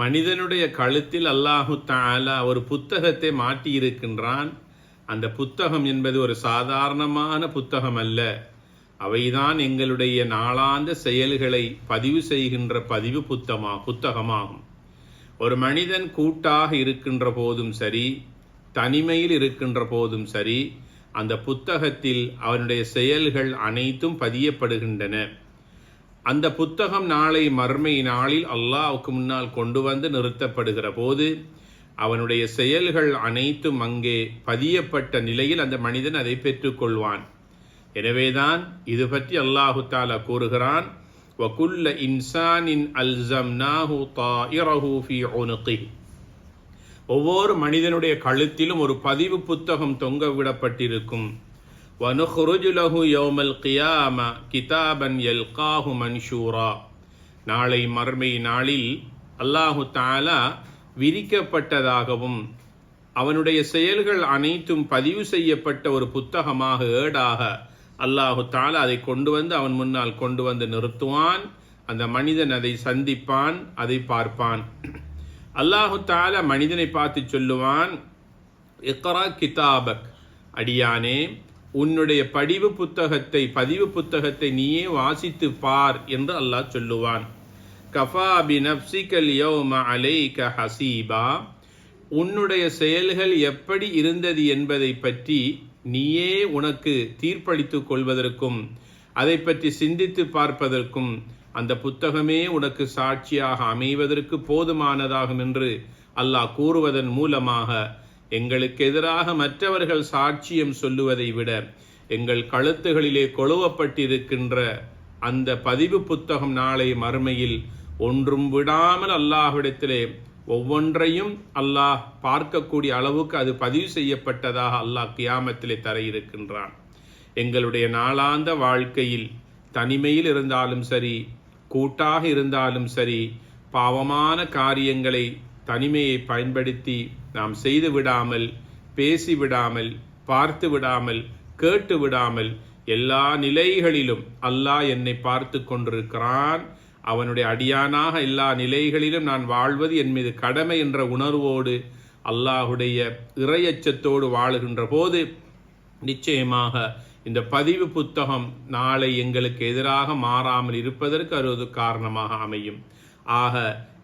மனிதனுடைய கழுத்தில் அல்லாஹு தாலா ஒரு புத்தகத்தை மாட்டியிருக்கின்றான். அந்த புத்தகம் என்பது ஒரு சாதாரணமான புத்தகம் அல்ல. அவைதான் எங்களுடைய நாளாந்த செயல்களை பதிவு செய்கின்ற பதிவு புத்தமா புத்தகமாகும். ஒரு மனிதன் கூட்டாக இருக்கின்ற போதும் சரி தனிமையில் இருக்கின்ற போதும் சரி அந்த புத்தகத்தில் அவனுடைய செயல்கள் அனைத்தும் பதியப்படுகின்றன. அந்த புத்தகம் நாளை மர்மை நாளில் அல்லாவுக்கு முன்னால் கொண்டு வந்து நிறுத்தப்படுகிற போது அவனுடைய செயல்கள் அனைத்தும் அங்கே பதியப்பட்ட நிலையில் அந்த மனிதன் அதை பெற்றுக்கொள்வான். எனவேதான் இது பற்றி அல்லாஹு தாலா கூறுகிறான் வகுல்ல இன்சானின் அல்சம்னாஹு தாயிரஹு ஃபி உனுகி ஒவ்வொரு மனிதனுடைய கழுத்திலும் ஒரு பதிவு புத்தகம் தொங்க விடப்பட்டிருக்கும். வனுஹ்ருஜு லஹு யோமல் கியாம கிதாபன் யல்காஹு மன்ஷூரா நாளை மர்மை நாளில் அல்லாஹு தாலா விரிக்கப்பட்டதாகவும் அவனுடைய செயல்கள் அனைத்தும் பதிவு செய்யப்பட்ட ஒரு புத்தகமாக ஏடாக அல்லாஹு தாலா அதை கொண்டு வந்து அவன் முன்னால் கொண்டு வந்து நிறுத்துவான். அந்த மனிதன் அதை சந்திப்பான் அதை பார்ப்பான். அல்லாஹு தாலா மனிதனை பார்த்து சொல்லுவான் இக்ரா கிதாபக் அடியானே உன்னுடைய படிவு புத்தகத்தை பதிவு புத்தகத்தை நீயே வாசித்து பார் என்று அல்லாஹ் சொல்லுவான். கஃபா பி நப்சிகல் அலை க ஹசீபா. உன்னுடைய செயல்கள் எப்படி இருந்தது என்பதை பற்றி நீயே உனக்கு தீர்ப்பளித்துக் கொள்வதற்கும் அதை பற்றி சிந்தித்து பார்ப்பதற்கும் அந்த புத்தகமே உனக்கு சாட்சியாக அமைவதற்கு போதுமானதாகும் என்று அல்லாஹ் கூறுவதன் மூலமாக எங்களுக்கு எதிராக மற்றவர்கள் சாட்சியம் சொல்லுவதை விட எங்கள் கழுத்துகளிலே கொழுவப்பட்டிருக்கின்ற அந்த பதிவு புத்தகம் நாளை மறுமையில் ஒன்றும் விடாமல் அல்லாஹ்விடத்திலே ஒவ்வொன்றையும் அல்லாஹ் பார்க்கக்கூடிய அளவுக்கு அது பதிவு செய்யப்பட்டதாக அல்லாஹ் கியாமத்திலே தர இருக்கின்றான் எங்களுடைய நாளாந்த வாழ்க்கையில் தனிமையில் இருந்தாலும் சரி கூட்டாக இருந்தாலும் சரி பாவமான காரியங்களை தனிமையை பயன்படுத்தி நாம் செய்து விடாமல் பேசி விடாமல் பார்த்து விடாமல் கேட்டு விடாமல் எல்லா நிலைகளிலும் அல்லாஹ் என்னை பார்த்து கொண்டிருக்கிறான். அவனுடைய அடியானாக எல்லா நிலைகளிலும் நான் வாழ்வது என் மீது கடமை என்ற உணர்வோடு அல்லாஹுடைய இறையச்சத்தோடு வாழுகின்ற போது நிச்சயமாக இந்த பதிவு புத்தகம் நாளை எங்களுக்கு எதிராக மாறாமல் இருப்பதற்கு அது காரணமாக அமையும். ஆக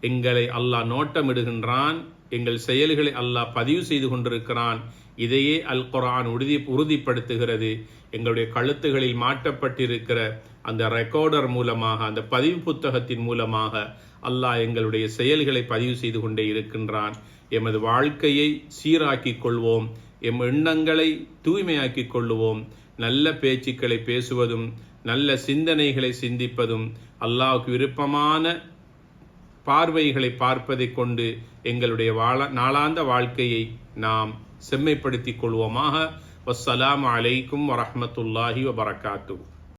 எங்களை அல்லாஹ் நோட்டமிடுகின்றான் எங்கள் செயல்களை அல்லாஹ் பதிவு செய்து கொண்டிருக்கிறான். இதையே அல் குரான் உறுதி உறுதிப்படுத்துகிறது. எங்களுடைய கழுத்துகளில் மாட்டப்பட்டிருக்கிற அந்த ரெக்கார்டர் மூலமாக அந்த பதிவு புத்தகத்தின் மூலமாக அல்லாஹ் எங்களுடைய செயல்களை பதிவு செய்து கொண்டே இருக்கின்றான். எமது வாழ்க்கையை சீராக்கிக் கொள்வோம். எம் எண்ணங்களை தூய்மையாக்கிக் கொள்ளுவோம் நல்ல பேச்சுக்களை பேசுவதும் நல்ல சிந்தனைகளை சிந்திப்பதும் அல்லாஹ்வுக்கு விருப்பமான பார்வைகளை பார்ப்பதை கொண்டு எங்களுடைய வாழ நாளாந்த வாழ்க்கையை நாம் செம்மைப்படுத்திக் கொள்வோமாக. வசலாம் அலைக்கும் வரமத்துல்லாஹி வபரகாத்து